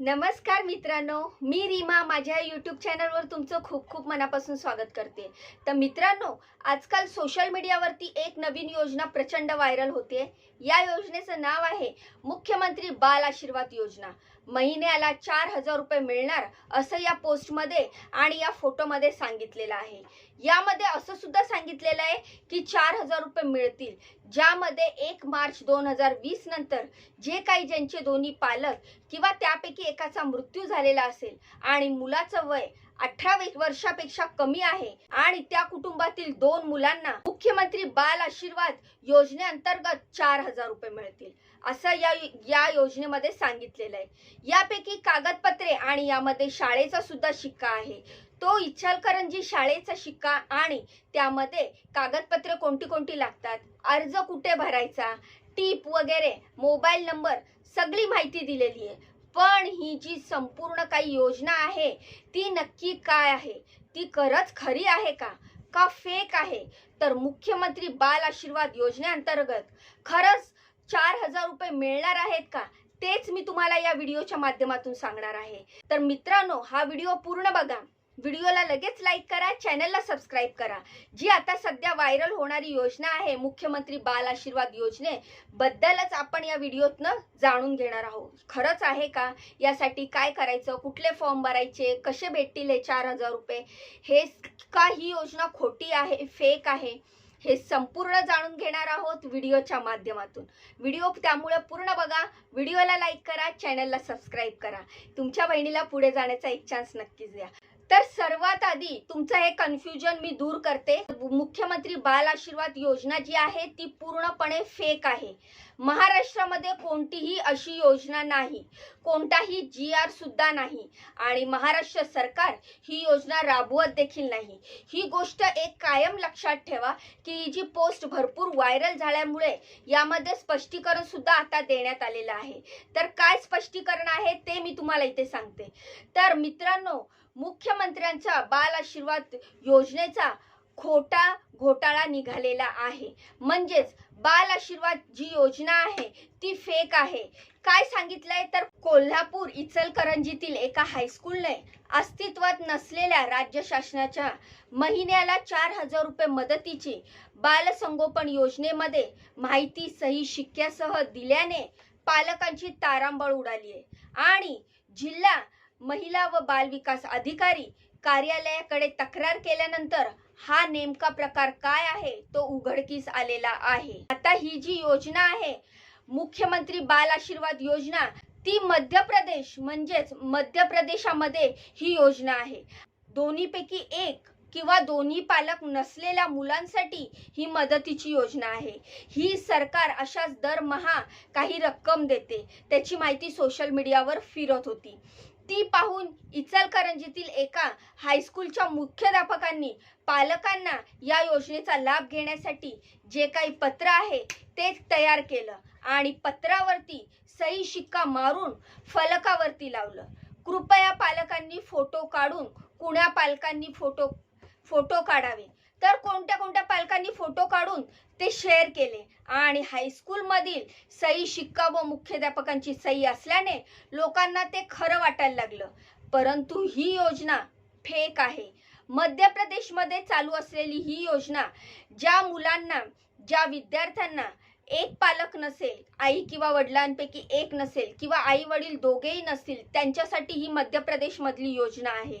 नमस्कार मित्रांनो मी रीमा माझ्या यूट्यूब चॅनलवर तुमचं खूप खूप मनापासून स्वागत करते. तर मित्रांनो आजकाल सोशल मीडियावरती एक नवीन योजना प्रचंड व्हायरल होते या योजनेचं नाव आहे मुख्यमंत्री बाल आशीर्वाद योजना. महिन्याला चार हजार रुपये मिळणार असं या पोस्टमध्ये आणि या फोटोमध्ये सांगितलेलं आहे. यामध्ये असं सुद्धा सांगितलेलं आहे की चार हजार रुपये मिळतील ज्यामध्ये एक मार्च दोन हजार वीस नंतर जे काही ज्यांचे दोन्ही पालक किंवा त्यापैकी एकाचा मृत्यू झालेला असेल आणि मुलाचं वय अठरावीस वर्षापेक्षा कमी आहे. आणि त्या कुटुंबातील दोन मुलांना मुख्यमंत्री बाल आशीर्वाद योजनेअंतर्गत चार हजार रुपये मिळतील. असं या या योजनेमध्ये सांगितलेलं आहे. यापैकी कागदपत्रे आणि यामध्ये शाळेचा सुद्धा शिक्का आहे. तो इच्छलकरंजी शाळेचा शिक्का आणि त्यामध्ये कागदपत्रे कोणती कोणती लागतात? अर्ज कुठे भरायचा? टीप वगैरे मोबाईल नंबर सगळी माहिती दिलेली आहे. पण ही जी संपूर्ण काही योजना आहे ती नक्की काय आहे? ती खरंच खरी आहे का? का फेक आहे? तर मुख्यमंत्री बाल आशीर्वाद योजनेअंतर्गत खरंच चार हजार रुपये मिळणार आहेत का? तेच मी तुम्हाला या व्हिडिओच्या माध्यमातून सांगणार आहे. तर मित्रांनो हा व्हिडिओ पूर्ण बघा. व्हिडिओला लगेच लाईक करा चॅनलला सबस्क्राईब करा. जी आता सध्या व्हायरल होणारी योजना आहे मुख्यमंत्री बाल आशीर्वाद योजने बद्दलच आपण या व्हिडिओतनं जाणून घेणार आहोत. खरंच आहे का? यासाठी काय करायचं? कुठले फॉर्म भरायचे? कसे भेटतील हे चार हजार रुपये? हे का ही योजना खोटी आहे फेक आहे हे संपूर्ण जाणून घेणार आहोत व्हिडिओच्या माध्यमातून. व्हिडिओ त्यामुळे पूर्ण बघा व्हिडिओला लाईक करा चॅनलला सबस्क्राईब करा. तुमच्या बहिणीला पुढे जाण्याचा एक चान्स नक्कीच द्या. तर सर्वात आधी तुमचं हे कन्फ्युजन मी दूर करते. मुख्यमंत्री बाल आशीर्वाद योजना जी आहे ती पूर्णपणे फेक आहे. महाराष्ट्रामध्ये कोणतीही अशी योजना नाही. कोणताही जी आर सुद्धा नाही. आणि महाराष्ट्र सरकार ही योजना राबवत देखील नाही. ही गोष्ट एक कायम लक्षात ठेवा की ही जी पोस्ट भरपूर व्हायरल झाल्यामुळे यामध्ये स्पष्टीकरण सुद्धा आता देण्यात आलेलं आहे. तर काय स्पष्टीकरण आहे ते मी तुम्हाला इथे सांगते. तर मित्रांनो मुख्यमंत्र्यांचा बाल आशीर्वाद योजनेचा खोटा घोटाळा निघालेला आहे. म्हणजेच बाल आशीर्वाद जी योजना आहे ती फेक आहे. काय सांगितलंय? तर कोल्हापूर इचलकरंजीतील एका हायस्कूलने अस्तित्वात नसलेल्या राज्य शासनाच्या महिन्याला चार हजार रुपये मदतीची बालसंगोपन योजनेमध्ये माहिती सही शिक्क्यासह दिल्याने पालकांची तारांबळ उडाली आहे आणि जिल्हा महिला व बालविकास अधिकारी कार्यालयाकडे तक्रार केल्यानंतर हा नेमका प्रकार काय आहे? तो उघडकीस आलेला आहे. आता ही जी योजना आहे मुख्यमंत्री बाल आशीर्वाद योजना ती मध्य प्रदेश म्हणजेच मध्य प्रदेशामध्ये ही योजना आहे. दोन्हीपैकी एक किंवा दोन्ही पालक नसलेल्या मुलांसाठी ही मदतीची योजना आहे. ही सरकार अशाच दरमहा काही रक्कम देते. त्याची माहिती सोशल मीडियावर फिरत होती. ती पाहून इचलकरंजीतील एका हायस्कूलच्या मुख्याध्यापकांनी पालकांना या योजनेचा लाभ घेण्यासाठी जे काही पत्र आहे ते तयार केलं आणि पत्रावरती सही शिक्का मारून फलकावरती लावलं. कृपया पालकांनी फोटो काढून कुण्या पालकांनी फोटो फोटो काढावे? तर कोणत्या कोणत्या पालकांनी फोटो काढून ते शेअर केले? आणि हायस्कूलमधील सही शिक्का व मुख्याध्यापकांची सही असल्याने लोकांना ते खरं वाटायला लागलं. परंतु ही योजना फेक आहे. मध्य प्रदेशमध्ये चालू असलेली ही योजना ज्या मुलांना ज्या विद्यार्थ्यांना एक पालक नसेल आई किंवा वडिलांपैकी एक नसेल किंवा आई वडील दोघेही नसतील त्यांच्यासाठी ही मध्य प्रदेशमधली योजना आहे.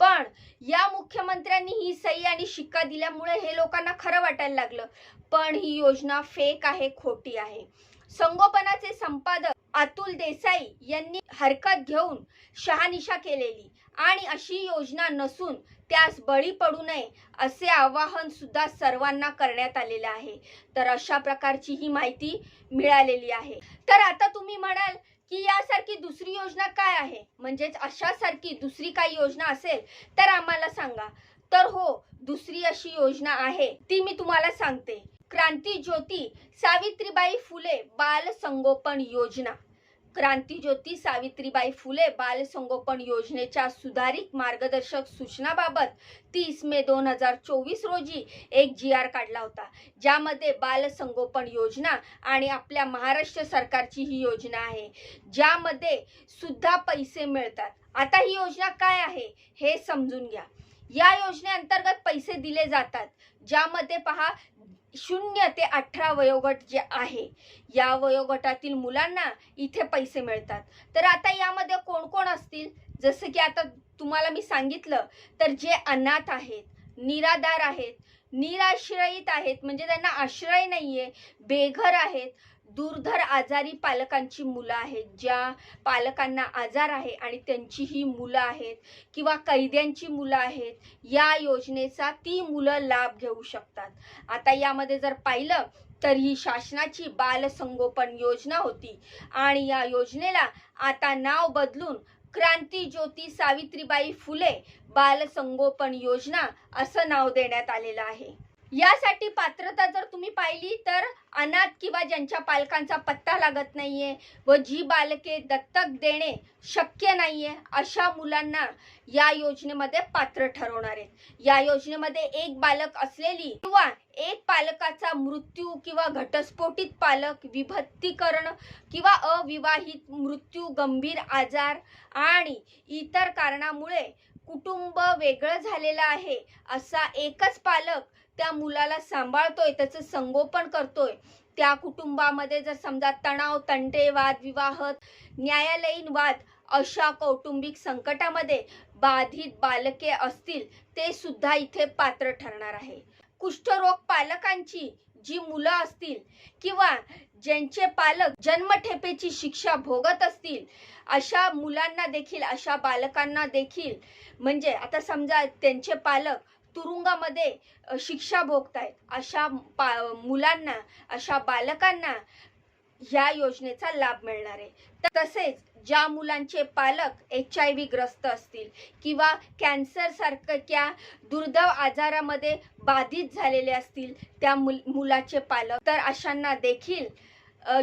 पण या मुख्यमंत्र्यांनी ही सही आणि शिक्का दिल्यामुळे हे लोकांना खरं वाटायला लागलं. पण ही योजना फेक आहे खोटी आहे. संगोपनाचे संपादक अतुल देसाई यांनी हरकत घेऊन शहानिशा केलेली. आणि अशी योजना नसून त्यास बळी पडू नये असे आवाहन सुद्धा सर्वांना करण्यात आलेले आहे. तर अशा प्रकारची ही माहिती मिळालेली आहे. तर आता तुम्ही म्हणाल की यासारखी दुसरी योजना काय आहे? म्हणजेच अशासारखी दुसरी काही योजना असेल तर आम्हाला सांगा. तर हो दुसरी अशी योजना आहे. ती मी तुम्हाला सांगते. क्रांती ज्योती सावित्रीबाई फुले बाल संगोपन योजना. क्रांतीज्योती सावित्रीबाई फुले बालसंगोपन योजनेच्या सुधारित मार्गदर्शक सूचनाबाबत तीस मे दोन हजार चोवीस रोजी एक जी आर काढला होता. ज्यामध्ये बालसंगोपन योजना आणि आपल्या महाराष्ट्र सरकारची ही योजना आहे. ज्यामध्ये सुद्धा पैसे मिळतात. आता ही योजना काय आहे हे समजून घ्या. या योजनेअंतर्गत पैसे दिले जातात. ज्यामध्ये पहा शून्य ते अठरा वयोगट जे आहे या वयोगटातील मुलांना इथे पैसे मिळतात. तर आता यामध्ये कोण कोण असतील? जसं की आता तुम्हाला मी सांगितलं तर जे अनाथ आहेत निराधार आहेत निराश्रयित आहेत. म्हणजे त्यांना आश्रय नाहीये. बेघर आहेत. दुर्धर आजारी पालकांची मुलं आहेत. ज्या पालकांना आजार आहे आणि त्यांची ही मुलं आहेत किंवा कैद्यांची मुलं आहेत या योजनेचा ती मुलं लाभ घेऊ शकतात. आता यामध्ये जर पाहिलं तर ही शासनाची बालसंगोपन योजना होती. आणि या योजनेला आता नाव बदलून क्रांती ज्योती सावित्रीबाई फुले बालसंगोपन योजना असं नाव देण्यात आलेलं आहे. यासाठी पात्रता जर तुम्ही पाहिली तर अनाथ किंवा ज्यांच्या पालकांचा पत्ता लागत नाहीये व जी बालके दत्तक देणे शक्य नाहीये अशा मुलांना या योजनेमध्ये पात्र ठरवणार आहेत. या योजनेमध्ये एक बालक असलेली किंवा एक पालकाचा मृत्यू किंवा घटस्फोटित पालक विभक्तीकरण किंवा अविवाहित मृत्यू गंभीर आजार आणि इतर कारणामुळे कुटुंब वेगळं झालेलं आहे असा एकच पालक त्या मुलाला सांभाळतोय त्याचं संगोपन करतोय. त्या कुटुंबामध्ये जर समजा तणाव तंटे वादविवाह न्यायालयीन वाद अशा कौटुंबिक संकटामध्ये बाधित बालके असतील ते सुद्धा इथे पात्र ठरणार आहे. कुष्ठरोग पालकांची जी मुलं असतील किंवा ज्यांचे पालक जन्मठेपेची शिक्षा भोगत असतील अशा मुलांना देखील अशा बालकांना देखील म्हणजे आता समजा त्यांचे पालक तुरुंगामध्ये शिक्षा भोगतायत. अशा पा मुलांना अशा बालकांना ह्या योजनेचा लाभ मिळणार आहे. तसेच ज्या मुलांचे पालक एच आय व्ही ग्रस्त असतील किंवा कॅन्सर सारख्या दुर्दैव आजारामध्ये बाधित झालेले असतील त्या मुल मुलाचे पालक तर अशांना देखील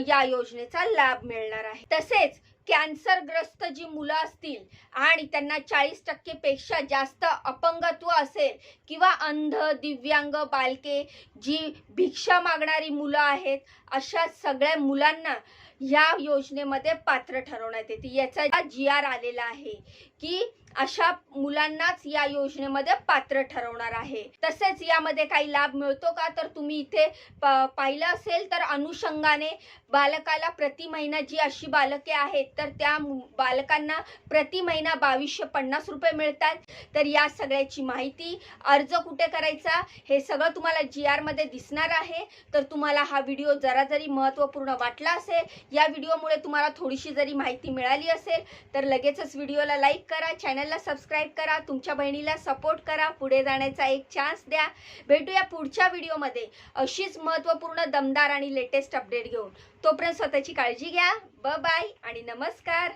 या योजनेचा लाभ मिळणार आहे. तसेच कॅन्सरग्रस्त जी मुलं असतील आणि त्यांना चाळीस टक्केपेक्षा जास्त अपंगत्व असेल किंवा अंध दिव्यांग बालके जी भिक्षा मागणारी मुलं आहेत अशा सगळ्या मुलांना या योजनेमध्ये पात्र ठरवण्यात येते. याचा जी आर आलेला आहे की अशा मुलांनाच या योजनेमध्ये पात्र ठरवणार आहे. तसेच यामध्ये काही लाभ मिळतो का? तर तुम्ही इथे पाहिलं असेल तर अनुषंगाने बालकाला प्रति महिना जी अशी बालके आहेत तर त्या बालकांना प्रति महिना बावीसशे पन्नास रुपये मिळतात. तर या सगळ्याची माहिती अर्ज कुठे करायचा हे सगळं तुम्हाला जी आरमध्ये दिसणार आहे. तर तुम्हाला हा व्हिडिओ जरा जरी महत्त्वपूर्ण वाटला असेल या व्हिडिओमुळे तुम्हाला थोडीशी जरी माहिती मिळाली असेल तर लगेचच व्हिडिओला लाईक करा चॅनलला सबस्क्राईब करा तुमच्या बहिणीला सपोर्ट करा पुढे जाण्याचा एक चान्स द्या. भेटूया पुढच्या व्हिडिओमध्ये. अशीच महत्त्वपूर्ण दमदार आणि लेटेस्ट अपडेट घेऊन. तोपर्यंत स्वतःची काळजी घ्या. ब बाय आणि नमस्कार.